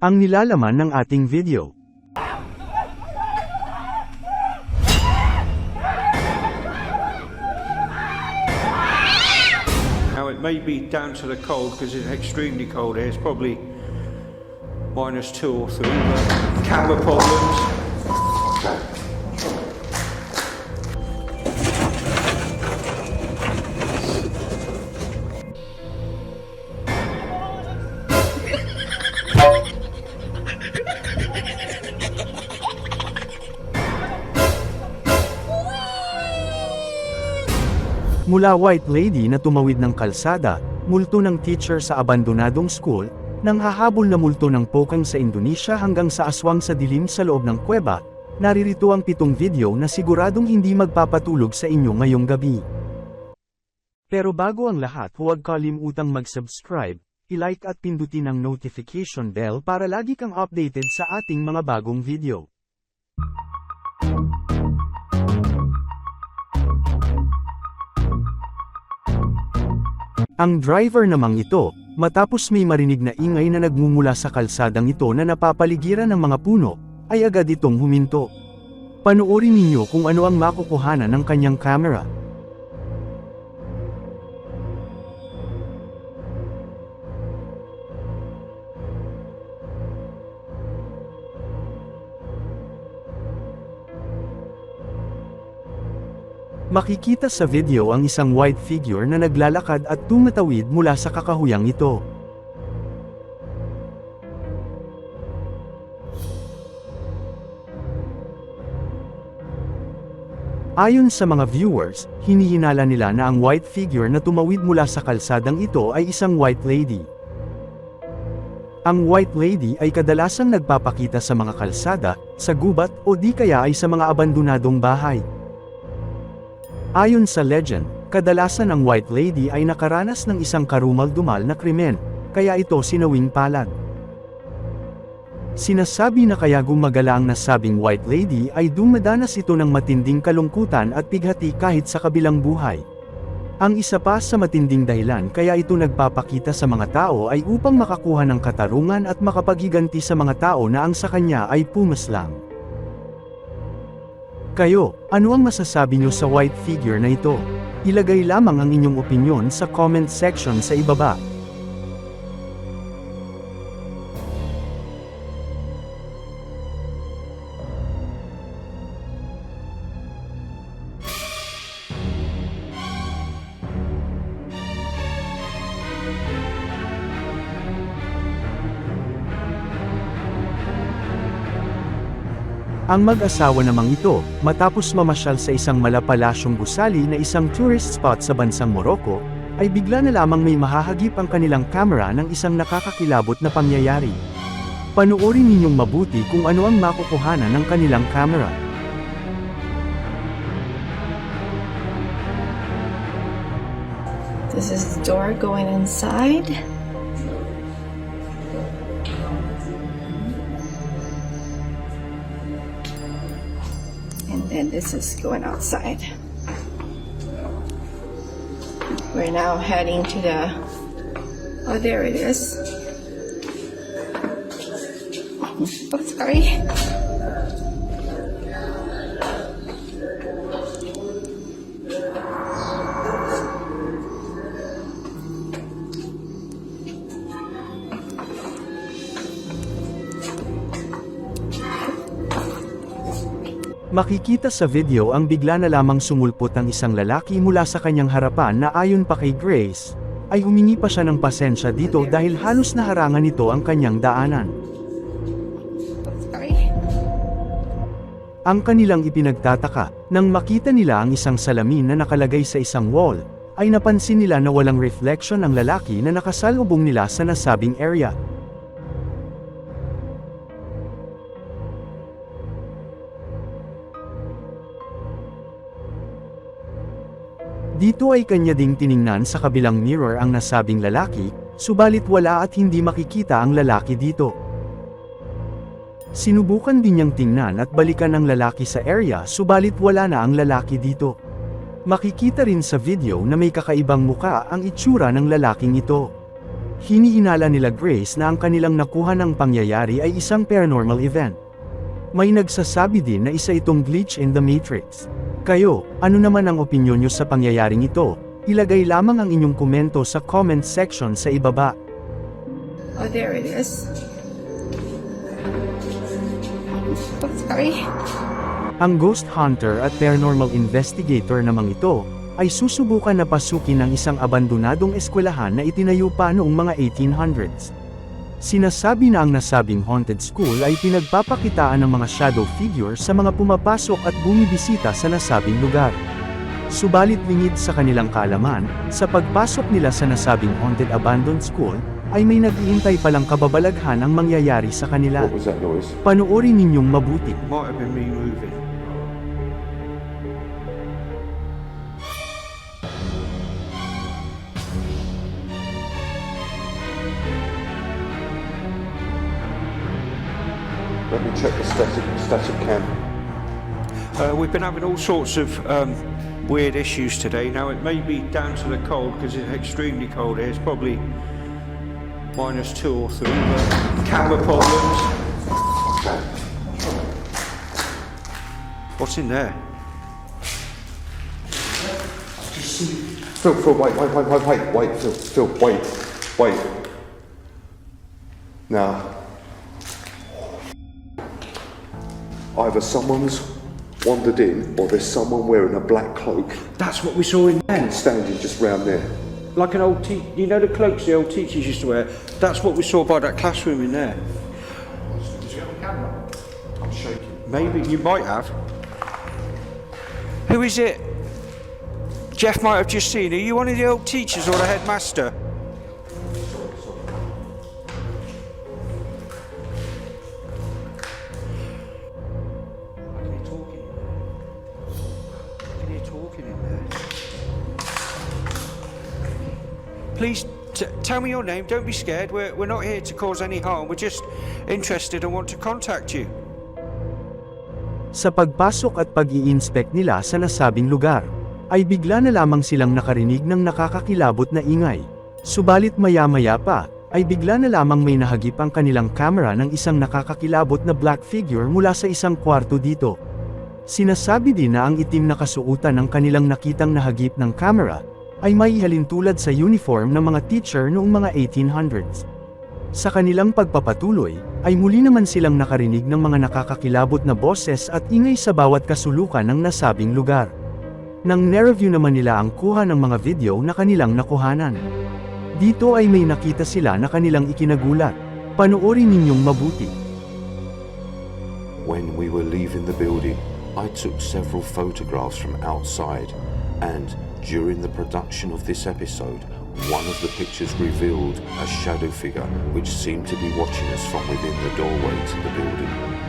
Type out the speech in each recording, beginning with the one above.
Ang nilalaman ng ating video. Now it may be down to the cold because it's extremely cold here. It's probably minus two or three. But camera problems. Mula white lady na tumawid ng kalsada, multo ng teacher sa abandonadong school, nang hahabol na multo ng pokang sa Indonesia hanggang sa aswang sa dilim sa loob ng kuweba, naririto ang pitong video na siguradong hindi magpapatulog sa inyo ngayong gabi. Pero bago ang lahat huwag kalimutang mag-subscribe, i-like at pindutin ang notification bell para lagi kang updated sa ating mga bagong video. Ang driver namang ito, matapos may marinig na ingay na nagmumula sa kalsadang ito na napapaligiran ng mga puno, ay agad itong huminto. Panoorin ninyo kung ano ang makukuhanan ng kanyang camera. Makikita sa video ang isang white figure na naglalakad at tumatawid mula sa kakahuyang ito. Ayon sa mga viewers, hinihinala nila na ang white figure na tumawid mula sa kalsadang ito ay isang white lady. Ang white lady ay kadalasang nagpapakita sa mga kalsada, sa gubat o di kaya ay sa mga abandonadong bahay. Ayon sa legend, kadalasan ang White Lady ay nakaranas ng isang karumal-dumal na krimen, kaya ito sinawing palad. Sinasabi na kaya gumagala ang nasabing White Lady ay dumadanas ito ng matinding kalungkutan at pighati kahit sa kabilang buhay. Ang isa pa sa matinding dahilan kaya ito nagpapakita sa mga tao ay upang makakuha ng katarungan at makapaghiganti sa mga tao na ang sa kanya ay pumaslang. Kayo, ano ang masasabi nyo sa white figure na ito? Ilagay lamang ang inyong opinyon sa comment section sa ibaba. Ang mag-asawa namang ito, matapos mamasyal sa isang malapalasyong gusali na isang tourist spot sa bansang Morocco, ay bigla na lamang may mahahagip ang kanilang kamera ng isang nakakakilabot na pangyayari. Panoorin ninyong mabuti kung ano ang makukuhanan ng kanilang kamera. This is the door going inside. And this is going outside. We're now heading to the. Oh, there it is. Oh, sorry. Makikita sa video ang bigla na lamang sumulpot ang isang lalaki mula sa kanyang harapan na ayon pa kay Grace, ay humingi pa siya ng pasensya dito dahil halos naharangan nito ang kanyang daanan. Ang kanilang ipinagtataka, nang makita nila ang isang salamin na nakalagay sa isang wall, ay napansin nila na walang reflection ang lalaki na nakasalubong nila sa nasabing area. Dito ay kanya ding tiningnan sa kabilang mirror ang nasabing lalaki, subalit wala at hindi makikita ang lalaki dito. Sinubukan din niyang tingnan at balikan ang lalaki sa area subalit wala na ang lalaki dito. Makikita rin sa video na may kakaibang muka ang itsura ng lalaking ito. Hinihinala nila Grace na ang kanilang nakuha ng pangyayari ay isang paranormal event. May nagsasabi din na isa itong glitch in the matrix. Kayo, ano naman ang opinyon nyo sa pangyayaring ito? Ilagay lamang ang inyong komento sa comment section sa ibaba. Oh, there it is. Sorry. Ang ghost hunter at paranormal investigator namang ito, ay susubukan na pasukin ng isang abandonadong eskwelahan na itinayo pa noong mga 1800s. Sinasabi na ang nasabing haunted school ay pinagpapakitaan ng mga shadow figure sa mga pumapasok at bumibisita sa nasabing lugar. Subalit lingid sa kanilang kaalaman, sa pagpasok nila sa nasabing haunted abandoned school, ay may nag-iintay palang kababalaghan ang mangyayari sa kanila. Panoorin ninyong mabuti. Might have been me moving. Let me check the static static cam. Uh, we've been having all sorts of um, weird issues today. Now, it may be down to the cold because it's extremely cold here. It's probably minus two or three. But camera problems. What's in there? Phil, Phil, wait, wait, wait, wait, wait, wait, Phil, Phil, wait, wait. Now, either someone's wandered in, or there's someone wearing a black cloak That's what we saw in there. standing just round there. Like an old te- you know the cloaks the old teachers used to wear? That's what we saw by that classroom in there. I'm shaking. Maybe you might have. Who is it? Jeff might have just seen. Are you one of the old teachers or the headmaster? Please tell me your name. Don't be scared. We're, we're not here to cause any harm. We're just interested and want to contact you. Sa pagpasok at pag-i-inspect nila sa nasabing lugar, ay bigla na lamang silang nakarinig ng nakakakilabot na ingay. Subalit maya-maya pa, ay bigla na lamang may nahagip ang kanilang camera ng isang nakakakilabot na black figure mula sa isang kwarto dito. Sinasabi din na ang itim na kasuutan ng kanilang nakitang nahagip ng camera, ay may halintulad sa uniform ng mga teacher noong mga 1800s. Sa kanilang pagpapatuloy, ay muli naman silang nakarinig ng mga nakakakilabot na boses at ingay sa bawat kasulukan ng nasabing lugar. Nang nereview naman nila ang kuha ng mga video na kanilang nakuhanan. Dito ay may nakita sila na kanilang ikinagulat. Panoorin ninyong mabuti. When we were leaving the building, I took several photographs from outside, and during the production of this episode, one of the pictures revealed a shadow figure which seemed to be watching us from within the doorway to the building.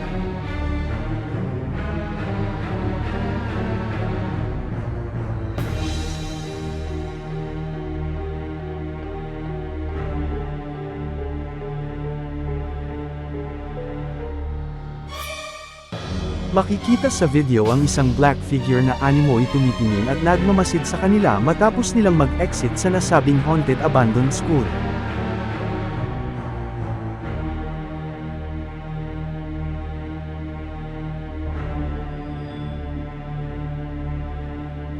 Makikita sa video ang isang black figure na animoy tumitingin at nagmamasid sa kanila matapos nilang mag-exit sa nasabing haunted abandoned school.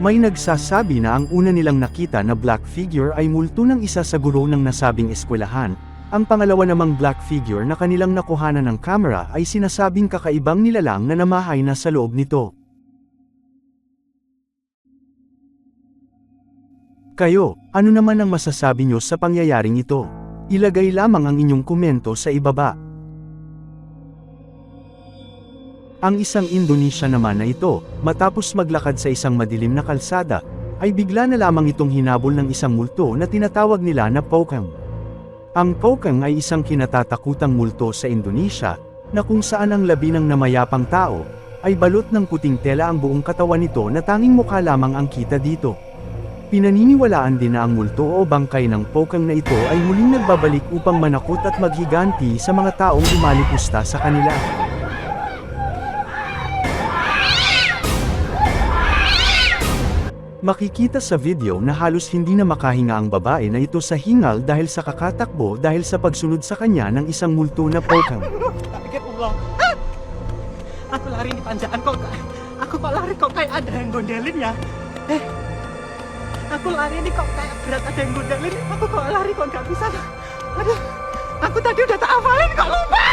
May nagsasabi na ang una nilang nakita na black figure ay multo ng isa sa guro ng nasabing eskwelahan, ang pangalawa namang black figure na kanilang nakuhanan ng camera ay sinasabing kakaibang nilalang na namahay na sa loob nito. Kayo, ano naman ang masasabi nyo sa pangyayaring ito? Ilagay lamang ang inyong komento sa ibaba. Ang isang Indonesia naman na ito, matapos maglakad sa isang madilim na kalsada, ay bigla na lamang itong hinabol ng isang multo na tinatawag nila na Pokang. Ang Pokang ay isang kinatatakutang multo sa Indonesia, na kung saan ang labi ng namayapang tao, ay balot ng puting tela ang buong katawan nito na tanging mukha lamang ang kita dito. Pinaniniwalaan din na ang multo o bangkay ng Pokang na ito ay muling nagbabalik upang manakot at maghiganti sa mga taong umalipusta sa kanila. Makikita sa video na halos hindi na makahinga ang babae na ito sa hingal dahil sa kakatakbo dahil sa pagsunod sa kanya ng isang multo na pokang. Pikir Allah. Ah! Aku lari di panjaan kok. Aku kok lari kok kayak ada yang gondelin ya. Eh. Aku lari ini kok kayak berat ada yang gondelin. Aku kok lari kok nggak bisa. Aduh. Aku tadi udah tak hafalin kok lupa.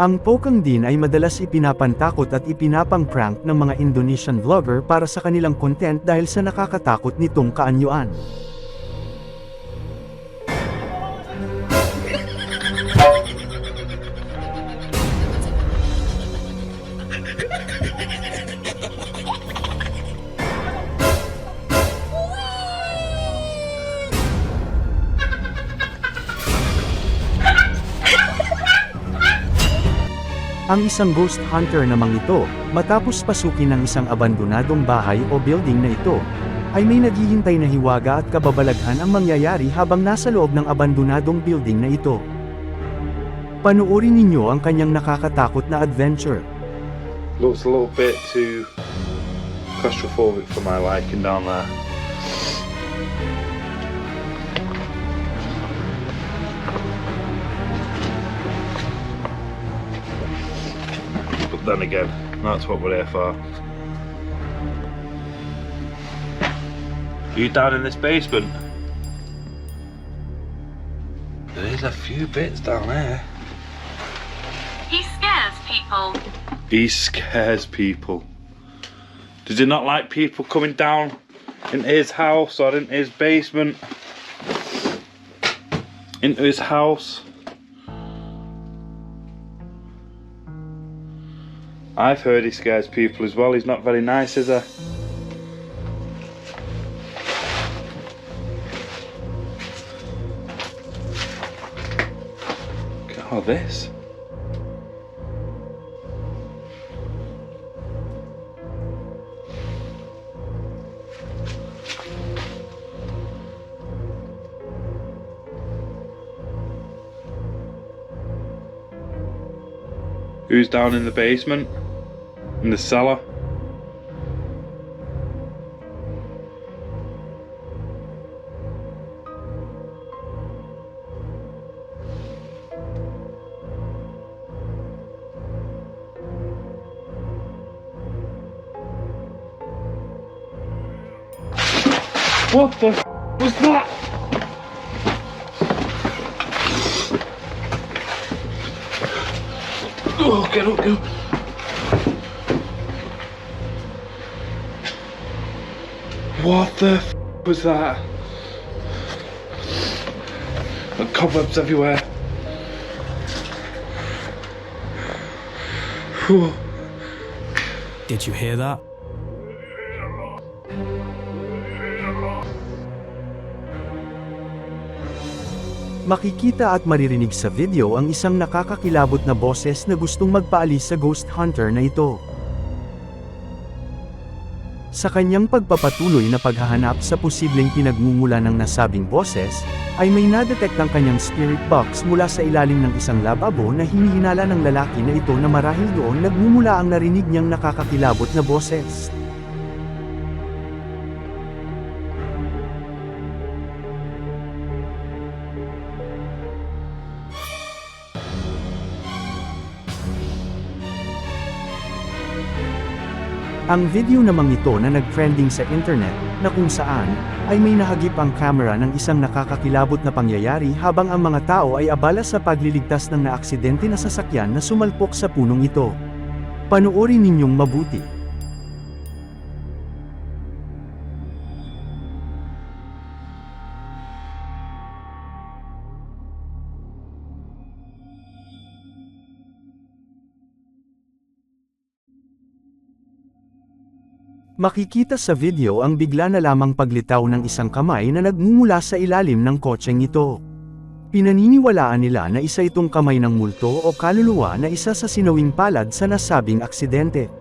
Ang pokang din ay madalas ipinapantakot at ipinapang-prank ng mga Indonesian vlogger para sa kanilang content dahil sa nakakatakot nitong kaanyuan. Ang isang ghost hunter namang ito, matapos pasukin ng isang abandonadong bahay o building na ito, ay may naghihintay na hiwaga at kababalaghan ang mangyayari habang nasa loob ng abandonadong building na ito. Panuorin ninyo ang kanyang nakakatakot na adventure. looks a little bit too claustrophobic for my liking down there. But then again, that's what we're here for. You down in this basement? There is a few bits down there. He scares people. He scares people. Does he not like people coming down into his house or into his basement? Into his house? I've heard he scares people as well. He's not very nice, is he? All this. Who's down in the basement? In the cellar? What the was that? Oh, get up, get up. What the f- was that? And cobwebs everywhere. Whew. Did you hear that? Makikita at maririnig sa video ang isang nakakakilabot na boses na gustong magpaalis sa ghost hunter na ito. Sa kanyang pagpapatuloy na paghahanap sa posibleng pinagmumula ng nasabing boses, ay may nadetect ang kanyang spirit box mula sa ilalim ng isang lababo na hinihinala ng lalaki na ito na marahil doon nagmumula ang narinig niyang nakakakilabot na boses. Ang video namang ito na nag-trending sa internet, na kung saan, ay may nahagip ang camera ng isang nakakakilabot na pangyayari habang ang mga tao ay abala sa pagliligtas ng naaksidente na sasakyan na sumalpok sa punong ito. Panuorin ninyong mabuti. Makikita sa video ang bigla na lamang paglitaw ng isang kamay na nagmumula sa ilalim ng kotseng ito. Pinaniniwalaan nila na isa itong kamay ng multo o kaluluwa na isa sa sinawing palad sa nasabing aksidente.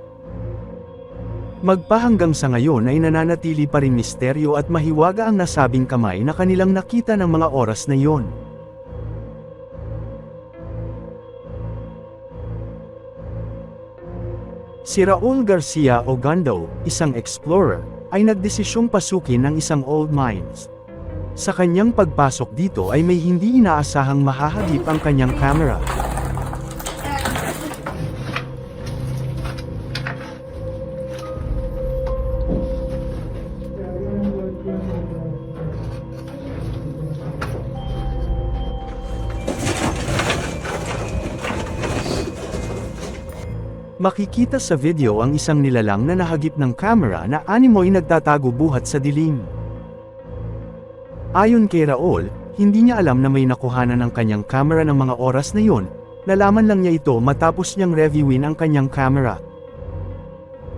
Magpahanggang sa ngayon ay nananatili pa rin misteryo at mahiwaga ang nasabing kamay na kanilang nakita ng mga oras na iyon. Si Raul Garcia Ogando, isang explorer, ay nagdesisyong pasukin ng isang old mines. Sa kanyang pagpasok dito ay may hindi inaasahang mahahagip ang kanyang camera. Makikita sa video ang isang nilalang na nahagip ng camera na animoy nagtatago buhat sa dilim. Ayon kay Raul, hindi niya alam na may nakuhanan ng kanyang camera ng mga oras na yun, nalaman lang niya ito matapos niyang reviewin ang kanyang camera.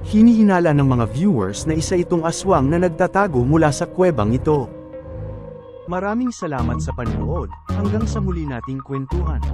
Hinihinala ng mga viewers na isa itong aswang na nagtatago mula sa kwebang ito. Maraming salamat sa panonood, hanggang sa muli nating kwentuhan.